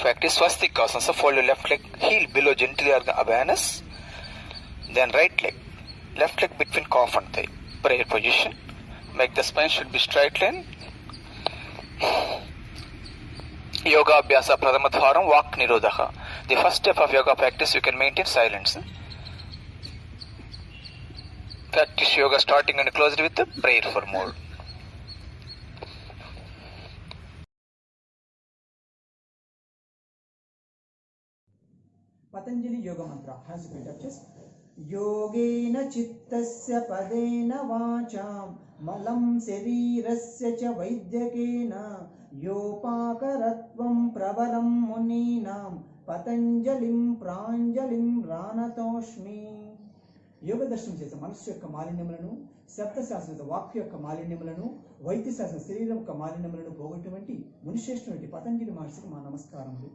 practice, swastika. So fold your left leg, heel below gently organ awareness. Then right leg, left leg between calf and thigh. Prayer position. Make the spine should be straight line. Yoga Abhyasa Pradhamadharam Vak Nirodha. The first step of yoga practice you can maintain silence. Practice yoga starting and closed with the prayer for more. Patanjali యోగ మంత్ర. Has built up touches యోగేన చిత్తస్య పదేన వాచాం. మలం శరీరస్య చ వైద్యకేన. యోపాకరత్వం ప్రబలం మునీనాం. పతంజలిం ప్రాంజలిం రానతోష్మి. యోగ దర్శనం చేసే మనస్సు యొక్క మాలిన్యములను శబ్దశాస్త్ర వాక్య యొక్క మాలిన్యములను వైద్యశాస్త్ర శరీరం యొక్క మాలిన్యములను పోగొట్టినటువంటి మునిశ్రేష్ఠుడి పతంజలి మహర్షికి మా నమస్కారములు.